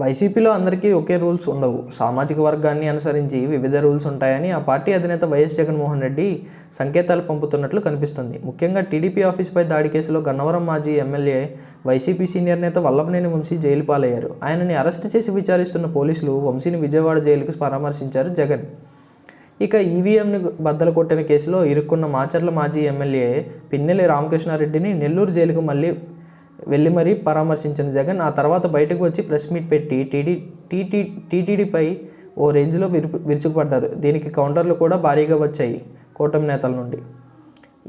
వైసీపీలో అందరికీ ఒకే రూల్స్ ఉండవు. సామాజిక వర్గాన్ని అనుసరించి వివిధ రూల్స్ ఉంటాయని ఆ పార్టీ అధినేత వైఎస్ జగన్మోహన్ రెడ్డి సంకేతాలు పంపుతున్నట్లు కనిపిస్తుంది. ముఖ్యంగా టీడీపీ ఆఫీస్పై దాడి కేసులో గన్నవరం మాజీ ఎమ్మెల్యే వైసీపీ సీనియర్ నేత వల్లభనేని వంశీ జైలు పాలయ్యారు. ఆయనని అరెస్ట్ చేసి విచారిస్తున్న పోలీసులు వంశీని విజయవాడ జైలుకు పరామర్శించారు జగన్. ఇక ఈవీఎంను బద్దలు కొట్టిన కేసులో ఇరుక్కున్న మాచర్ల మాజీ ఎమ్మెల్యే పిన్నెల్లి రామకృష్ణారెడ్డిని నెల్లూరు జైలుకు మళ్ళీ వెళ్ళి మరీ పరామర్శించిన జగన్ ఆ తర్వాత బయటకు వచ్చి ప్రెస్ మీట్ పెట్టి టీడీ టీటీ టీటీడీపై ఓ రేంజ్లో విరుపు విరుచుకుపడ్డారు. దీనికి కౌంటర్లు కూడా భారీగా వచ్చాయి కూటమి నేతల నుండి.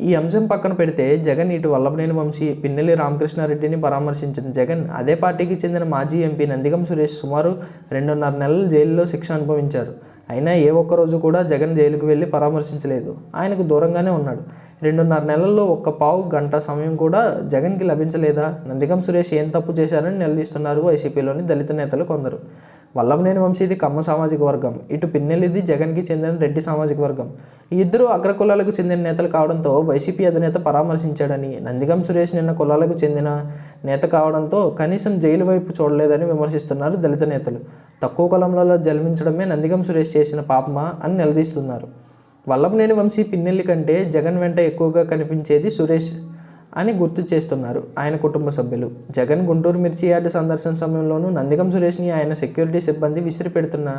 ఈ అంశం పక్కన పెడితే జగన్ ఇటు వల్లభనేని వంశీ పిన్నెల్లి రామకృష్ణారెడ్డిని పరామర్శించిన జగన్ అదే పార్టీకి చెందిన మాజీ ఎంపీ నందిగం సురేష్ సుమారు రెండున్నర నెలలు జైల్లో శిక్ష అనుభవించారు. అయినా ఏ ఒక్క రోజు కూడా జగన్ జైలుకు వెళ్ళి పరామర్శించలేదు. ఆయనకు దూరంగానే ఉన్నాడు. రెండున్నర నెలల్లో ఒక్క పావు గంట సమయం కూడా జగన్కి లభించలేదా నందిగం సురేష్ ఏం తప్పు చేశారని నిలదీస్తున్నారు వైసీపీలోని దళిత నేతలు కొందరు. వల్లభనేని వంశీది కమ్మ సామాజిక వర్గం. ఇటు పిన్నెల్లిది జగన్కి చెందిన రెడ్డి సామాజిక వర్గం. ఈ ఇద్దరు అగ్రకులాలకు చెందిన నేతలు కావడంతో వైసీపీ అధినేత పరామర్శించాడని నందిగం సురేష్ నిన్న కులాలకు చెందిన నేత కావడంతో కనీసం జైలు వైపు చూడలేదని విమర్శిస్తున్నారు దళిత నేతలు. తక్కువ కులంలో జన్మించడమే నందిగం సురేష్ చేసిన పాపమా అని నిలదీస్తున్నారు. వల్లభనేని వంశీ పిన్నెల్లి కంటే జగన్ వెంట ఎక్కువగా కనిపించేది సురేష్ అని గుర్తు చేస్తున్నారు ఆయన కుటుంబ సభ్యులు. జగన్ గుంటూరు మిర్చి యార్డు సందర్శన సమయంలోనూ నందిగం సురేష్ని ఆయన సెక్యూరిటీ సిబ్బంది విసిరి పెడుతున్న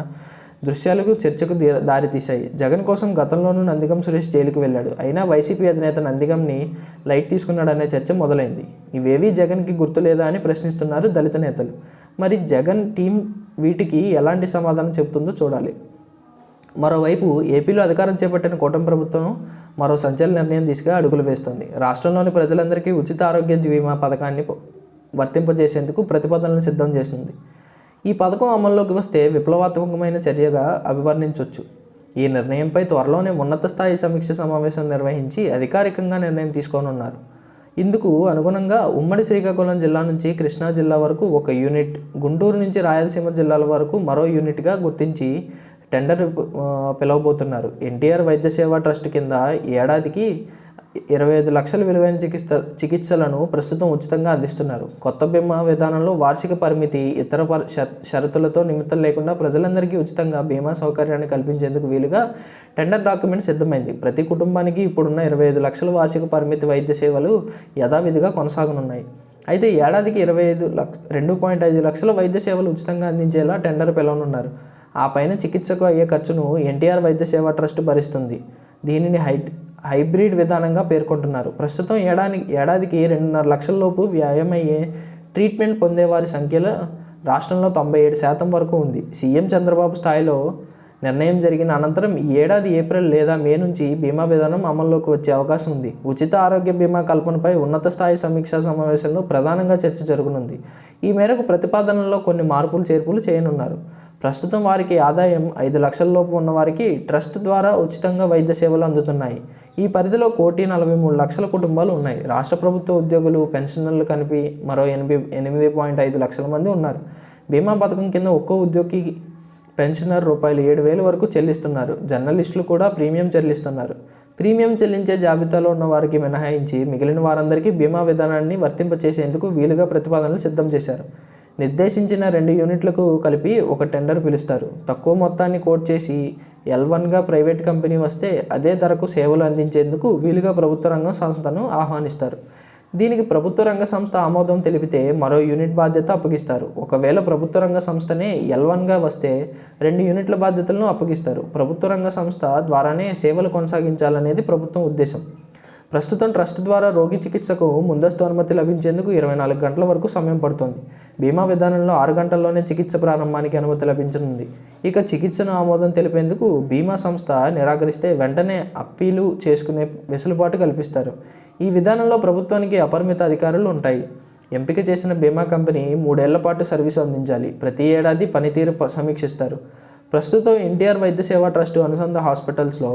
దృశ్యాలకు చర్చకు ది- దారితీశాయి. జగన్ కోసం గతంలోనూ నందిగం సురేష్ జైలుకు వెళ్ళాడు. అయినా వైసీపీ అధినేత నందిగంని లైట్ తీసుకున్నాడనే చర్చ మొదలైంది. ఇవేవీ జగన్కి గుర్తులేదా అని ప్రశ్నిస్తున్నారు దళిత నేతలు. మరి జగన్ టీం వీటికి ఎలాంటి సమాధానం చెబుతుందో చూడాలి. మరోవైపు ఏపీలో అధికారం చేపట్టిన కూటమి ప్రభుత్వం మరో సంచలన నిర్ణయం దిశగా అడుగులు వేస్తోంది. రాష్ట్రంలోని ప్రజలందరికీ ఉచిత ఆరోగ్య బీమా పథకాన్ని వర్తింపజేసేందుకు ప్రతిపాదనలు సిద్ధం చేస్తుంది. ఈ పథకం అమల్లోకి వస్తే విప్లవాత్మకమైన చర్యగా అభివర్ణించవచ్చు ఈ నిర్ణయంపై త్వరలోనే ఉన్నత స్థాయి సమీక్ష సమావేశం నిర్వహించి అధికారికంగా నిర్ణయం తీసుకోనున్నారు. ఇందుకు అనుగుణంగా ఉమ్మడి శ్రీకాకుళం జిల్లా నుంచి కృష్ణా జిల్లా వరకు ఒక యూనిట్ గుంటూరు నుంచి రాయలసీమ జిల్లాల వరకు మరో యూనిట్గా గుర్తించి టెండర్ పిలవబోతున్నారు. ఎన్టీఆర్ వైద్య సేవా ట్రస్ట్ కింద ఏడాదికి ఇరవై ఐదు లక్షల విలువైన చికిత్స చికిత్సలను ప్రస్తుతం ఉచితంగా అందిస్తున్నారు. కొత్త బీమా విధానంలో వార్షిక పరిమితి ఇతర షరతులతో నిమిత్తం లేకుండా ప్రజలందరికీ ఉచితంగా బీమా సౌకర్యాన్ని కల్పించేందుకు వీలుగా టెండర్ డాక్యుమెంట్ సిద్ధమైంది. ప్రతి కుటుంబానికి ఇప్పుడున్న ఇరవై ఐదు లక్షల వార్షిక పరిమితి వైద్య సేవలు యథావిధిగా కొనసాగనున్నాయి. అయితే ఏడాదికి ఇరవై ఐదు లక్ష రెండు పాయింట్ ఐదు లక్షల వైద్య సేవలు ఉచితంగా అందించేలా టెండర్ పిలవనున్నారు. ఆ పైన చికిత్సకు అయ్యే ఖర్చును ఎన్టీఆర్ వైద్య సేవా ట్రస్ట్ భరిస్తుంది. దీనిని హై హైబ్రిడ్ విధానంగా పేర్కొంటున్నారు. ప్రస్తుతం ఏడాది ఏడాదికి రెండున్నర లక్షల లోపు వ్యాయమయ్యే ట్రీట్మెంట్ పొందేవారి సంఖ్యలో రాష్ట్రంలో తొంభై ఏడు శాతం వరకు ఉంది. సీఎం చంద్రబాబు స్థాయిలో నిర్ణయం జరిగిన అనంతరం ఈ ఏడాది ఏప్రిల్ లేదా మే నుంచి బీమా విధానం అమల్లోకి వచ్చే అవకాశం ఉంది. ఉచిత ఆరోగ్య బీమా కల్పనపై ఉన్నత స్థాయి సమీక్షా సమావేశంలో ప్రధానంగా చర్చ జరగనుంది. ఈ మేరకు ప్రతిపాదనలో కొన్ని మార్పులు చేర్పులు చేయనున్నారు. ప్రస్తుతం వారికి ఆదాయం ఐదు లక్షల లోపు ఉన్న వారికి ట్రస్ట్ ద్వారా ఉచితంగా వైద్య సేవలు అందుతున్నాయి. ఈ పరిధిలో కోటి నలభై మూడు లక్షల కుటుంబాలు ఉన్నాయి. రాష్ట్ర ప్రభుత్వ ఉద్యోగులు పెన్షనర్లు కలిపి మరో ఎనిమిది ఎనిమిది పాయింట్ ఐదు లక్షల మంది ఉన్నారు. బీమా పథకం కింద ఒక్కో ఉద్యోగికి పెన్షనర్ రూపాయలు ఏడు వేల వరకు చెల్లిస్తున్నారు. జర్నలిస్టులు కూడా ప్రీమియం చెల్లిస్తున్నారు. ప్రీమియం చెల్లించే జాబితాలో ఉన్న వారికి మినహాయించి మిగిలిన వారందరికీ బీమా విధానాన్ని వర్తింపచేసేందుకు వీలుగా ప్రతిపాదనలు సిద్ధం చేశారు. నిర్దేశించిన రెండు యూనిట్లకు కలిపి ఒక టెండర్ పిలుస్తారు. తక్కువ మొత్తాన్ని కోట్ చేసి ఎల్ వన్గా ప్రైవేట్ కంపెనీ వస్తే అదే ధరకు సేవలు అందించేందుకు వీలుగా ప్రభుత్వ రంగ సంస్థను ఆహ్వానిస్తారు. దీనికి ప్రభుత్వ రంగ సంస్థ ఆమోదం తెలిపితే మరో యూనిట్ బాధ్యత అప్పగిస్తారు. ఒకవేళ ప్రభుత్వ రంగ సంస్థనే ఎల్ వన్గా వస్తే రెండు యూనిట్ల బాధ్యతలను అప్పగిస్తారు. ప్రభుత్వ రంగ సంస్థ ద్వారానే సేవలు కొనసాగించాలనేది ప్రభుత్వం ఉద్దేశం. ప్రస్తుతం ట్రస్ట్ ద్వారా రోగి చికిత్సకు ముందస్తు అనుమతి లభించేందుకు ఇరవై నాలుగు గంటల వరకు సమయం పడుతుంది. బీమా విధానంలో ఆరు గంటల్లోనే చికిత్స ప్రారంభానికి అనుమతి లభించనుంది. ఇక చికిత్సను ఆమోదం తెలిపేందుకు బీమా సంస్థ నిరాకరిస్తే వెంటనే అప్పీలు చేసుకునే వెసులుబాటు కల్పిస్తారు. ఈ విధానంలో ప్రభుత్వానికి అపరిమిత అధికారులు ఉంటాయి. ఎంపిక చేసిన బీమా కంపెనీ మూడేళ్ళ పాటు సర్వీసు అందించాలి. ప్రతి ఏడాది పనితీరు సమీక్షిస్తారు. ప్రస్తుతం ఎన్టీఆర్ వైద్య సేవా ట్రస్ట్ అనుసంధ హాస్పిటల్స్లో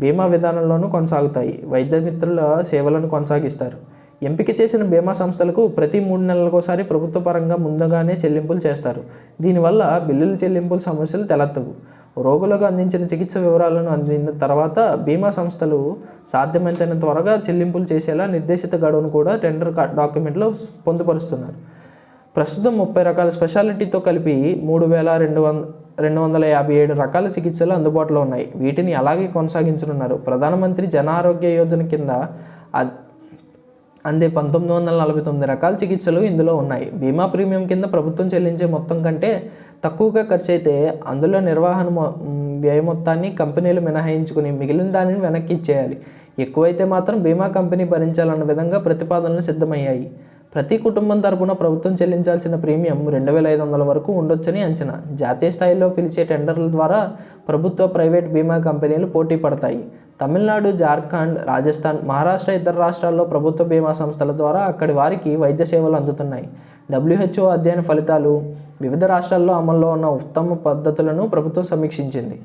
బీమా విధానంలోనూ కొనసాగుతాయి. వైద్య మిత్రుల సేవలను కొనసాగిస్తారు. ఎంపిక చేసిన బీమా సంస్థలకు ప్రతి మూడు నెలలకోసారి ప్రభుత్వ పరంగా ముందుగానే చెల్లింపులు చేస్తారు. దీనివల్ల బిల్లుల చెల్లింపుల సమస్యలు తలెత్తవు. రోగులకు అందించిన చికిత్స వివరాలను అందిన తర్వాత బీమా సంస్థలు సాధ్యమైనంత త్వరగా చెల్లింపులు చేసేలా నిర్దేశిత గడువును కూడా టెండర్ డాక్యుమెంట్లో పొందుపరుస్తున్నారు. ప్రస్తుతం ముప్పై రకాల స్పెషాలిటీతో కలిపి మూడు వేల రెండు వంద రెండు వందల యాభై ఏడు రకాల చికిత్సలు అందుబాటులో ఉన్నాయి. వీటిని అలాగే కొనసాగించనున్నారు. ప్రధానమంత్రి జన ఆరోగ్య యోజన కింద అందే పంతొమ్మిది వందల నలభై తొమ్మిది రకాల చికిత్సలు ఇందులో ఉన్నాయి. బీమా ప్రీమియం కింద ప్రభుత్వం చెల్లించే మొత్తం కంటే తక్కువగా ఖర్చు అయితే అందులో నిర్వహణ మొ- వ్యయ మొత్తాన్ని కంపెనీలు మినహాయించుకుని మిగిలిన దానిని వెనక్కి ఇచ్చేయాలి. ఎక్కువైతే మాత్రం బీమా కంపెనీ భరించాలన్న విధంగా ప్రతిపాదనలు సిద్ధమయ్యాయి. ప్రతి కుటుంబం తరపున ప్రభుత్వం చెల్లించాల్సిన ప్రీమియం రెండు వేల ఐదు వందల వరకు ఉండొచ్చని అంచనా. జాతీయ స్థాయిలో పిలిచే టెండర్ల ద్వారా ప్రభుత్వ ప్రైవేట్ బీమా కంపెనీలు పోటీ పడతాయి. తమిళనాడు జార్ఖండ్ రాజస్థాన్ మహారాష్ట్ర ఇతర రాష్ట్రాల్లో ప్రభుత్వ బీమా సంస్థల ద్వారా అక్కడి వారికి వైద్య సేవలు అందుతున్నాయి. డబ్ల్యూహెచ్ఓ అధ్యయన ఫలితాలు వివిధ రాష్ట్రాల్లో అమల్లో ఉన్న ఉత్తమ పద్ధతులను ప్రభుత్వం సమీక్షించింది.